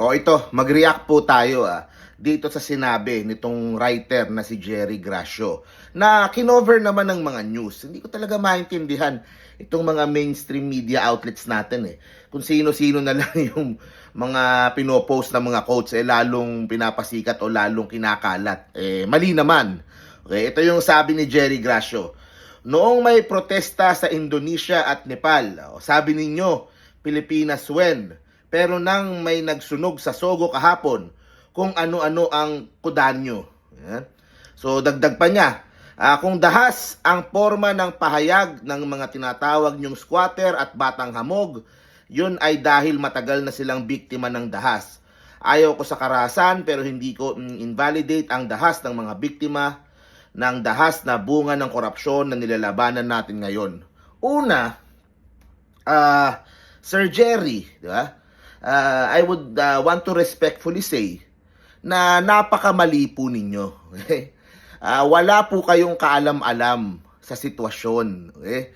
O ito, mag-react po tayo ah, dito sa sinabi nitong writer na si Jerry Gracio na kinover naman ng mga news. Hindi ko talaga maintindihan itong mga mainstream media outlets natin eh. Kung sino-sino na lang yung mga pinopost na mga quotes eh lalong pinapasikat o lalong kinakalat. Eh mali naman. Okay, ito yung sabi ni Jerry Gracio. Noong may protesta sa Indonesia at Nepal, sabi ninyo, Pilipinas when? Pero nang may nagsunog sa Sogo kahapon, kung ano-ano ang kudanyo. So dagdag pa niya, ah, kung dahas ang forma ng pahayag ng mga tinatawag niyong squatter at batang hamog, yun ay dahil matagal na silang biktima ng dahas. Ayaw ko sa karahasan pero hindi ko mm, invalidate ang dahas ng mga biktima ng dahas na bunga ng korupsyon na nilalabanan natin ngayon. Una, ah Sir Jerry, di ba? Ah, I would ah, want to respectfully say na napakamali po ninyo. Okay? Ah, wala po kayong kaalam-alam sa sitwasyon. Okay?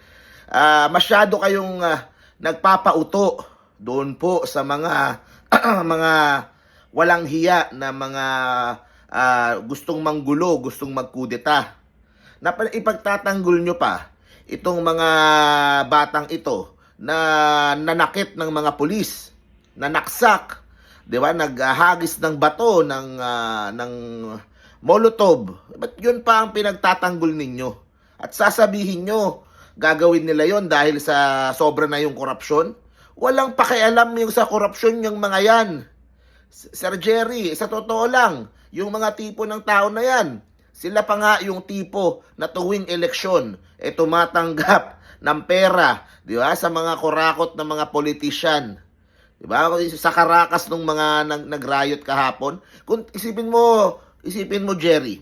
Ah, masyado kayong ah, nagpapauto doon po sa mga mga walang hiya na mga ah, gustong manggulo, gustong magkudeta. Na ipagtatanggol nyo pa itong mga batang ito na nanakit ng mga pulis, nanaksak, 'di ba? Naghagis ng bato ng ah, ng molotov. Ba't yun pa ang pinagtatanggol ninyo? At sasabihin nyo, gagawin nila yon dahil sa sobra na yung korupsyon? Walang pakialam yung sa korupsyon yung mga yan. Sir Jerry, sa totoo lang, yung mga tipo ng tao na yan, sila pa nga yung tipo na tuwing eleksyon, eh tumatanggap ng pera, di ba, sa mga kurakot ng mga politician. Di ba? Sa karakas ng mga nag nagrayot kahapon. Kung isipin mo, isipin mo Jerry,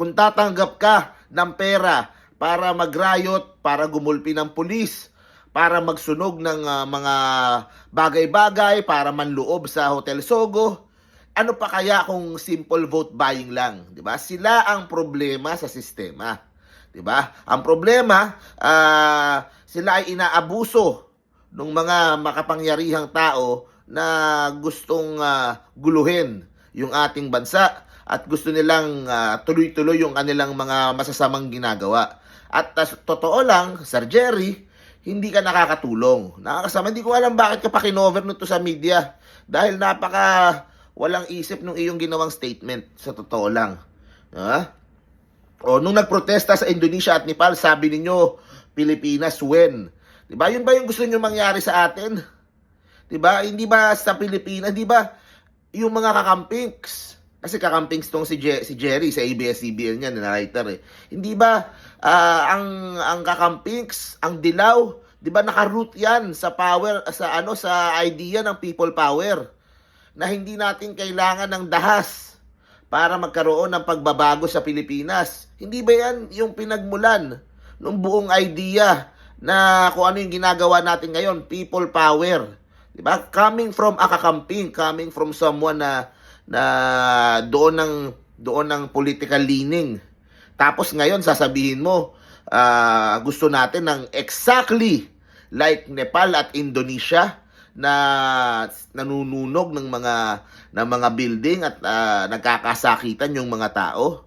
kung tatanggap ka ng pera para magrayot, para gumulpi ng pulis, para magsunog ng ah, mga bagay-bagay, para manloob sa Hotel Sogo, ano pa kaya kung simple vote buying lang, 'di ba? Sila ang problema sa sistema. 'Di ba? Ang problema, ah, sila ay inaabuso ng mga makapangyarihang tao na gustong ah, guluhin yung ating bansa at gusto nilang ah, tuloy-tuloy yung kanilang mga masasamang ginagawa. At tas, totoo lang, Sir Jerry, hindi ka nakakatulong. Nakakasama, hindi ko alam bakit ka pa kinover nito sa media. Dahil napaka walang isip nung iyong ginawang statement. Sa totoo lang. Ha? O, nung nagprotesta sa Indonesia at Nepal, sabi ninyo, Pilipinas when? Diba? Yun ba yung gusto nyo mangyari sa atin? Diba? Hindi ba sa Pilipinas, di ba? Yung mga kakampings, kasi kakampings tong si, Je- si Jerry sa ABS-CBN niya, na writer eh. Hindi ba ah, ang ang kakampings, ang dilaw, 'di ba naka-root 'yan sa power sa ano sa idea ng people power na hindi natin kailangan ng dahas para magkaroon ng pagbabago sa Pilipinas. Hindi ba 'yan yung pinagmulan ng buong idea na kung ano yung ginagawa natin ngayon, people power. 'Di ba? Coming from a kakamping, coming from someone na na doon ng doon ng political leaning. Tapos ngayon sasabihin mo, ah, gusto natin ng exactly like Nepal at Indonesia na nanununog ng mga ng mga building at ah, nagkakasakitan yung mga tao.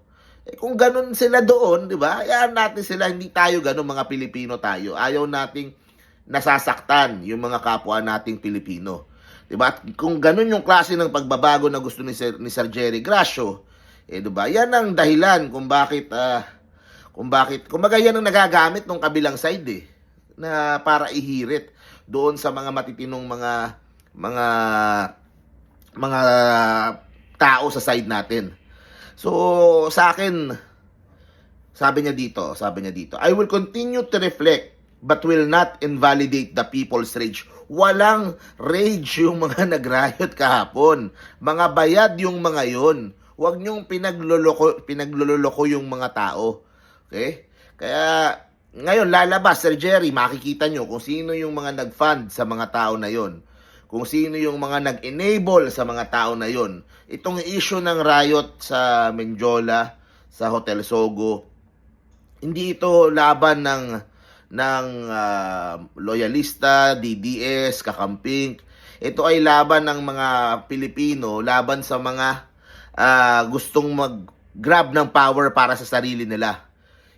Eh, kung ganun sila doon, 'di ba? Hayaan natin sila, hindi tayo ganun mga Pilipino tayo. Ayaw nating nasasaktan yung mga kapwa nating Pilipino. 'Di ba? Kung ganun yung klase ng pagbabago na gusto ni Sir, ni Sir Jerry Gracio, eh 'di ba? Yan ang dahilan kung bakit ah, kung bakit kumbaga yan ang nagagamit ng kabilang side eh na para ihirit doon sa mga matitinong mga mga mga tao sa side natin. So, sa akin, sabi niya dito, sabi niya dito, I will continue to reflect but will not invalidate the people's rage. Walang rage yung mga nagrayot kahapon. Mga bayad yung mga yon. Huwag niyong pinagloloko, pinagloloko yung mga tao. Okay? Kaya, ngayon, lalabas, Sir Jerry, makikita nyo kung sino yung mga nag-fund sa mga tao na yon kung sino yung mga nag-enable sa mga tao na yon. Itong issue ng riot sa Menjola, sa Hotel Sogo, hindi ito laban ng ng ah, loyalista, DDS, kakamping. ito ay laban ng mga Pilipino, laban sa mga ah, gustong mag-grab ng power para sa sarili nila.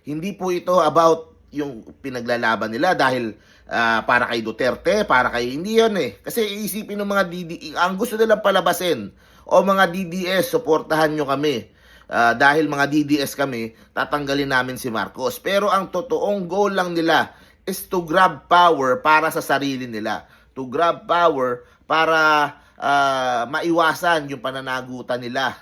Hindi po ito about yung pinaglalaban nila dahil ah, para kay Duterte, para kay hindi yun eh. Kasi iisipin ng mga DDS, ang gusto nilang palabasin, o mga DDS, suportahan nyo kami. Ah, dahil mga DDS kami, tatanggalin namin si Marcos. Pero ang totoong goal lang nila is to grab power para sa sarili nila. To grab power para ah, maiwasan yung pananagutan nila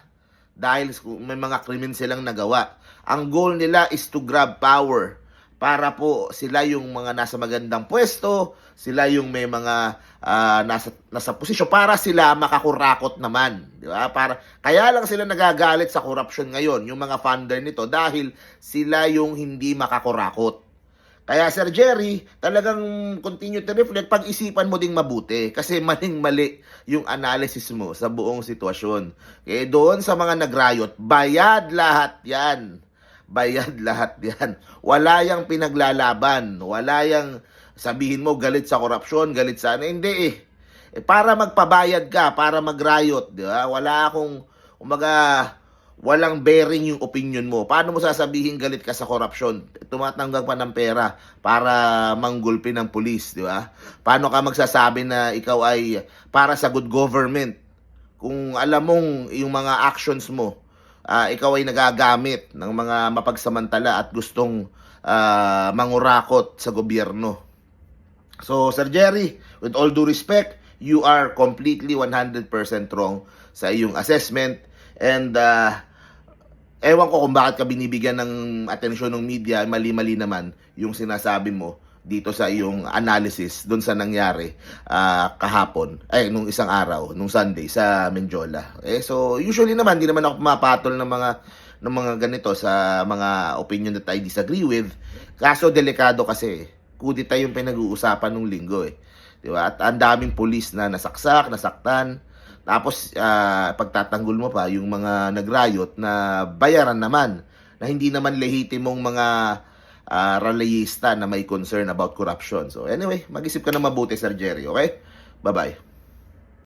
dahil may mga krimen silang nagawa. Ang goal nila is to grab power para po sila yung mga nasa magandang pwesto, sila yung may mga ah, nasa nasa posisyon para sila makakurakot naman, di ba? Para kaya lang sila nagagalit sa corruption ngayon, yung mga funder nito dahil sila yung hindi makakurakot. Kaya Sir Jerry, talagang continue to reflect, pag-isipan mo ding mabuti kasi maling-mali yung analysis mo sa buong sitwasyon. Kaya doon sa mga nagrayot, bayad lahat yan. Bayad lahat yan. Wala yang pinaglalaban. Wala yang sabihin mo galit sa korupsyon, galit sa ano. Hindi eh. eh para magpabayad ka, para magrayot, di ba? Wala akong, umaga, walang bearing yung opinion mo. Paano mo sasabihin galit ka sa korupsyon? Tumatanggap pa ng pera para manggulpi ng pulis, di ba? Paano ka magsasabi na ikaw ay para sa good government? Kung alam mong yung mga actions mo, ah, ikaw ay nagagamit ng mga mapagsamantala at gustong ah, mangurakot sa gobyerno. So, Sir Jerry, with all due respect, you are completely 100% wrong sa iyong assessment and uh, ewan ko kung bakit ka binibigyan ng atensyon ng media, mali-mali naman yung sinasabi mo dito sa iyong analysis doon sa nangyari ah, kahapon, ay nung isang araw, nung Sunday sa Menjola. Eh so usually naman hindi naman ako pumapatol ng mga ng mga ganito sa mga opinion that I disagree with. Kaso delikado kasi kudita yung pinag-uusapan nung linggo eh. 'Di ba? At ang daming pulis na nasaksak, nasaktan. Tapos ah, pagtatanggol mo pa yung mga nagrayot na bayaran naman na hindi naman lehitimong mga ah, rallyista na may concern about corruption. So anyway, mag-isip ka na mabuti Sir Jerry, okay? Bye-bye.